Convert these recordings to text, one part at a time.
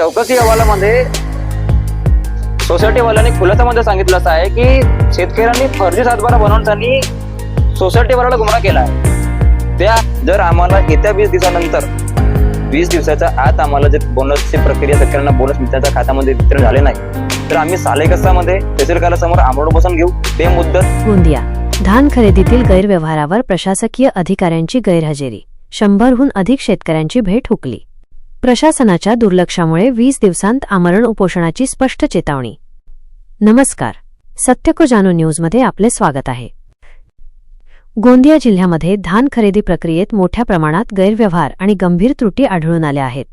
चौकशी अहवालामध्ये सोसायटीवाल्यांनी खुलासामध्ये सांगितलं असं आहे की शेतकऱ्यांनी फर्जी सातबारा बनवून त्यांनी सोसायटीवाल्याला गुमराह केला आहे. त्या जर आम्हाला येत्या वीस दिवसानंतर वीस दिवसाच्या आत आम्हाला जर बोनसची प्रक्रिया शेतकऱ्यांना बोनस त्यांच्या खात्यामध्ये वितरण झाले नाही तर आम्ही सालेकसामध्ये तहसीलकारासमोर आंदोलन बसून घेऊ ते मुद्दत गोंदिया. धान खरेदीतील गैरव्यवहारावर प्रशासकीय अधिकाऱ्यांची गैरहजेरी. शंभरहून अधिक शेतकऱ्यांची भेट हुकली. प्रशासनाच्या दुर्लक्षामुळे वीस दिवसांत आमरण उपोषणाची स्पष्ट चेतावणी. नमस्कार. सत्य को जानो न्यूजमध्ये आपले स्वागत आहे. गोंदिया जिल्ह्यामध्ये धान खरेदी प्रक्रियेत मोठ्या प्रमाणात गैरव्यवहार आणि गंभीर त्रुटी आढळून आल्या आहेत.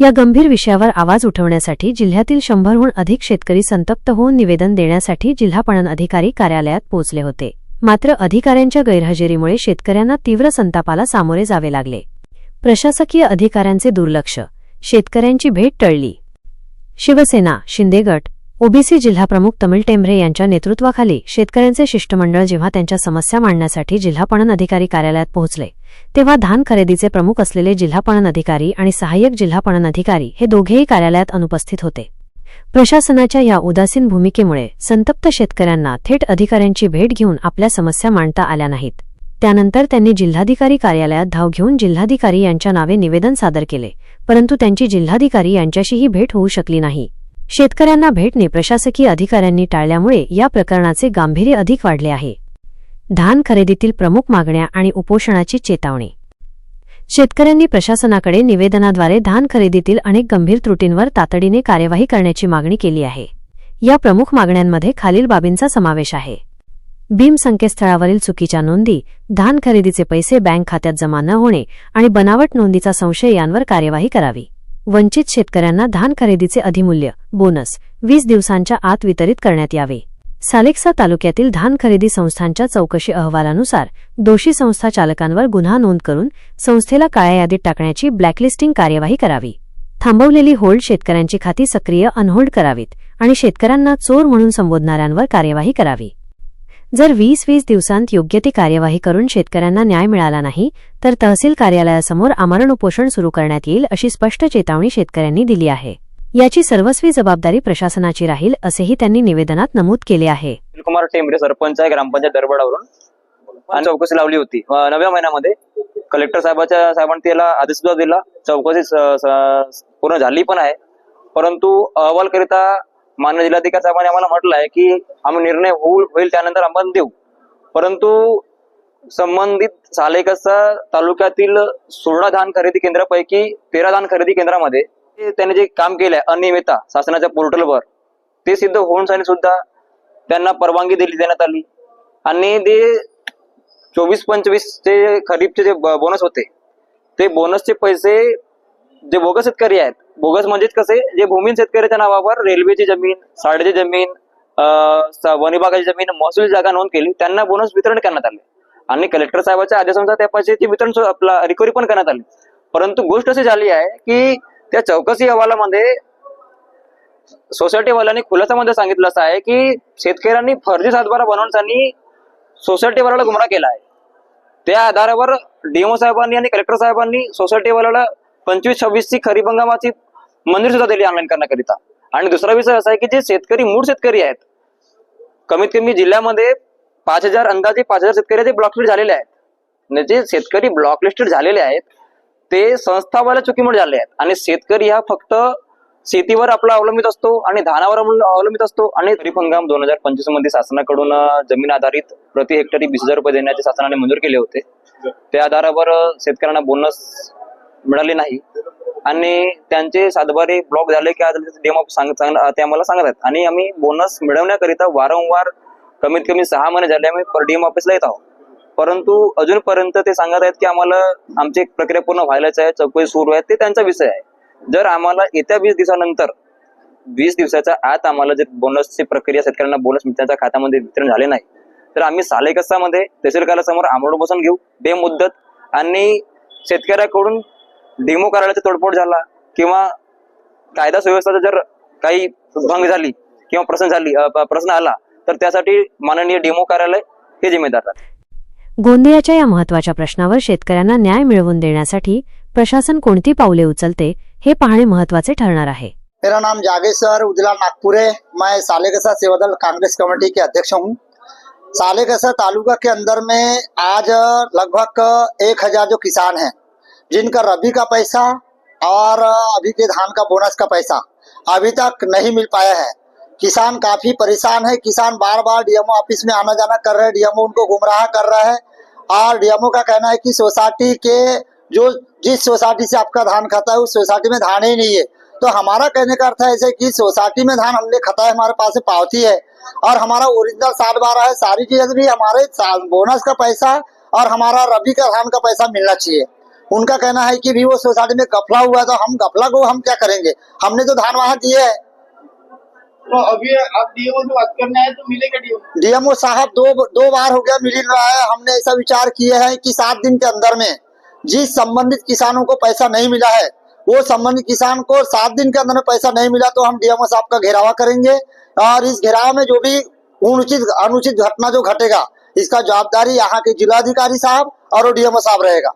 या गंभीर विषयावर आवाज उठवण्यासाठी जिल्ह्यातील शंभरहून अधिक शेतकरी संतप्त होऊन निवेदन देण्यासाठी जिल्हा पणन अधिकारी कार्यालयात पोहोचले होते. मात्र अधिकाऱ्यांच्या गैरहजेरीमुळे शेतकऱ्यांना तीव्र संतापाला सामोरे जावे लागले. प्रशासकीय अधिकाऱ्यांचे दुर्लक्ष. शेतकऱ्यांची भेट टळली. शिवसेना शिंदेगट ओबीसी जिल्हाप्रमुख तमिळ टेंभरे यांच्या नेतृत्वाखाली शेतकऱ्यांचे शिष्टमंडळ जेव्हा त्यांच्या समस्या मांडण्यासाठी जिल्हा पणन अधिकारी कार्यालयात पोहोचले तेव्हा धान खरेदीचे प्रमुख असलेले जिल्हा पणन अधिकारी आणि सहाय्यक जिल्हा पणन अधिकारी हे दोघेही कार्यालयात अनुपस्थित होते. प्रशासनाच्या या उदासीन भूमिकेमुळे संतप्त शेतकऱ्यांना थेट अधिकाऱ्यांची भेट घेऊन आपल्या समस्या मांडता आल्या नाहीत. त्यानंतर त्यांनी जिल्हाधिकारी कार्यालयात धाव घेऊन जिल्हाधिकारी यांच्या नावे निवेदन सादर केले. परंतु त्यांची जिल्हाधिकारी यांच्याशीही भेट होऊ शकली नाही. शेतकऱ्यांना भेटणे प्रशासकीय अधिकाऱ्यांनी टाळल्यामुळे या प्रकरणाचे गांभीर्य अधिक वाढले आहे. धान खरेदीतील प्रमुख मागण्या आणि उपोषणाची चेतावणी. शेतकऱ्यांनी प्रशासनाकडे निवेदनाद्वारे धान खरेदीतील अनेक गंभीर त्रुटींवर तातडीने कार्यवाही करण्याची मागणी केली आहे. या प्रमुख मागण्यांमध्ये खालील बाबींचा समावेश आहे. भीम संकेतस्थळावरील चुकीच्या नोंदी धान खरेदीचे पैसे बँक खात्यात जमा न होणे आणि बनावट नोंदीचा संशय यांवर कार्यवाही करावी. वंचित शेतकऱ्यांना धान खरेदीचे अधिमूल्य बोनस वीस दिवसांच्या आत वितरित करण्यात यावे. सालेक्सा तालुक्यातील धान खरेदी संस्थांच्या चौकशी अहवालानुसार दोषी संस्था चालकांवर गुन्हा नोंद करून संस्थेला काळ्या यादीत टाकण्याची ब्लॅकलिस्टिंग कार्यवाही करावी. थांबवलेली होल्ड शेतकऱ्यांची खाती सक्रिय अनहोल्ड करावीत आणि शेतकऱ्यांना चोर म्हणून संबोधणाऱ्यांवर कार्यवाही करावी. जर वीस वीस दिवसांत योग्य ती कार्यवाही करून शेतकऱ्यांना न्याय मिळाला नाही तर तहसील कार्यालयासमोर आमरण उपोषण सुरू करण्यात येईल अशी स्पष्ट चेतावणी शेतकऱ्यांनी दिली आहे. याची सर्वस्वी जबाबदारी प्रशासनाची राहील असेही त्यांनी निवेदनात नमूद केले आहे. कुमार टेंबरे सरपंच आहे ग्रामपंचायत दरबाडावरून. चौकशी लावली होती. नव्या महिन्यामध्ये कलेक्टर साहेबाच्या साहेबांनी त्याला आदेश सुद्धा दिला चौकशी पूर्ण झाली पण आहे. परंतु अहवालकरिता मान्य जिल्हाधिकारी साहेबांनी आम्हाला म्हटलं आहे की आम्ही निर्णय होऊ होईल त्यानंतर आपण देऊ. परंतु संबंधित सालेकसा तालुक्यातील सोळा धान खरेदी केंद्रापैकी तेरा धान खरेदी केंद्रामध्ये ते त्यांनी जे काम केलंय अनियमितता शासनाच्या पोर्टलवर ते सिद्ध होऊन सुद्धा. त्यांना परवानगी दिली देण्यात आली. आणि ते चोवीस पंचवीस ते खरीपचे जे बोनस होते ते बोनसचे पैसे जे बोगस शेतकरी आहेत बोगस म्हणजेच कसे जे भूमीन शेतकऱ्याच्या नावावर रेल्वेची जमीन साडेची जमीन वनविभागाची वन विभागाची जमीन महसूल जागा नोंद केली त्यांना बोनस वितरण करण्यात आले. आणि कलेक्टर साहेबांच्या आदेशानुसार त्या पैशाची वितरण आपला रिकव्हरी पण करण्यात आली. परंतु गोष्ट अशी झाली आहे की त्या चौकशी अहवालामध्ये सोसायटीवाल्यांनी खुलासामध्ये सांगितलं असं आहे की शेतकऱ्यांनी फर्जी सातबारा बनवून त्यांनी सोसायटीवाल्याला गुमराह केला आहे. त्या आधारावर डीएमओ साहेबांनी आणि कलेक्टर साहेबांनी सोसायटीवाल्याला पंचवीस छव्वीस ची खरीप हंगामाची मंजुरी सुद्धा दिली ऑनलाईन करण्याकरिता आणि दुसरा विषय असा आहे की जे शेतकरी मूळ शेतकरी आहेत कमीत कमी जिल्ह्यामध्ये पाच हजार अंदाजे पाच हजार शेतकऱ्याचे ब्लॉकलिस्ट झालेले आहेत. म्हणजे जे शेतकरी ब्लॉकलिस्टेड झालेले आहेत ते संस्थावाल्या चुकीमुळे झाले आहेत. आणि शेतकरी हा फक्त शेतीवर आपला अवलंबित असतो आणि धानावर अवलंब- अवलंबित असतो. आणि खरीप हंगाम दोन हजार पंचवीसमध्ये शासनाकडून जमीन आधारित प्रति हेक्टरी वीस हजार रुपये देण्याचे शासनाने मंजूर केले होते. त्या आधारावर शेतकऱ्यांना बोनस मिळाले नाही. आणि त्यांचे सातबारे ब्लॉक झाले की आज डेमो सांग ते आम्हाला सांगत आहेत. आणि आम्ही बोनस मिळवण्याकरिता वारंवार कमीत कमी सहा महिने झाले आम्ही पर डीएम ऑफिसला येत आहोत. परंतु अजूनपर्यंत ते सांगत आहेत की आम्हाला आमची प्रक्रिया पूर्ण व्हायलाच आहे चौकशी सुरू आहे ते त्यांचा विषय आहे. जर आम्हाला येत्या वीस दिवसानंतर वीस दिवसाच्या आत आम्हाला जर बोनसची प्रक्रिया शेतकऱ्यांना बोनस त्यांच्या खात्यामध्ये वितरण झाले नाही तर आम्ही सालेकसामध्ये तहसील समोर आमरण बसून घेऊ बेमुद्दत. आणि शेतकऱ्याकडून डेमो कार्यालयाचा तोडफोड झाला किंवा कायदा सुव्यवस्थेचा जर काही भंग झाली किंवा प्रश्न झाली प्रश्न आला तर त्यासाठी माननीय डेमो कार्यालय हे जिम्मेदार राहते. गोंदियाच्या या महत्त्वाच्या प्रश्नावर शेतकऱ्यांना न्याय मिळवून देण्यासाठी प्रशासन कोणती पावले उचलते हे पाहणे महत्त्वाचे ठरणार आहे. मेरा नाम जागेश्वर उदला नागपुर. है मैं सालेकसा सेवादल कांग्रेस कमेटी के अध्यक्ष हूँ। सालेकसा तालुका के अंदर में आज लगभग एक हजार जो किसान हैं जिनका रबी का पैसा और अभी के धान का बोनस का पैसा अभी तक नहीं मिल पाया है। किसान काफ़ी परेशान है। किसान बार बार डीएमओ ऑफ़िस में आना जाना कर रहे हैं। डीएमओ उनको गुमराह कर रहा है और डीएमओ का कहना है कि सोसाइटी के जो जिस सोसाइटी से आपका धान खाता है, उस सोसाइटी में धान ही नहीं है। तो हमारा कहने का अर्थ है ऐसे कि सोसाइटी में धान हमने खाता है, हमारे पास पावती है और हमारा ओरिजिनल साठ बारह है। सारी चीज़ें भी हमारे बोनस का पैसा और हमारा रबी का धान का पैसा मिलना चाहिए। उनका कहना है कि भी वो सोसाइटी में गफला हुआ है तो हम गफला को हम क्या करेंगे? हमने तो धान वहाँ दिए है। तो अभी आप डीओ से बात करने आए तो मिलेगा डीओ डीएमओ साहब दो दो बार हो गया मिल रहा है। हमने ऐसा विचार किए हैं कि सात दिन के अंदर में जिस संबंधित किसानों को पैसा नहीं मिला है वो संबंधित किसान को सात दिन के अंदर में पैसा नहीं मिला तो हम डीएमओ साहब का घेरावा करेंगे। और इस घेराव में जो भी अनुचित अनुचित घटना जो घटेगा इसका जवाबदारी यहाँ के जिलाधिकारी साहब और डीएमओ साहब रहेगा।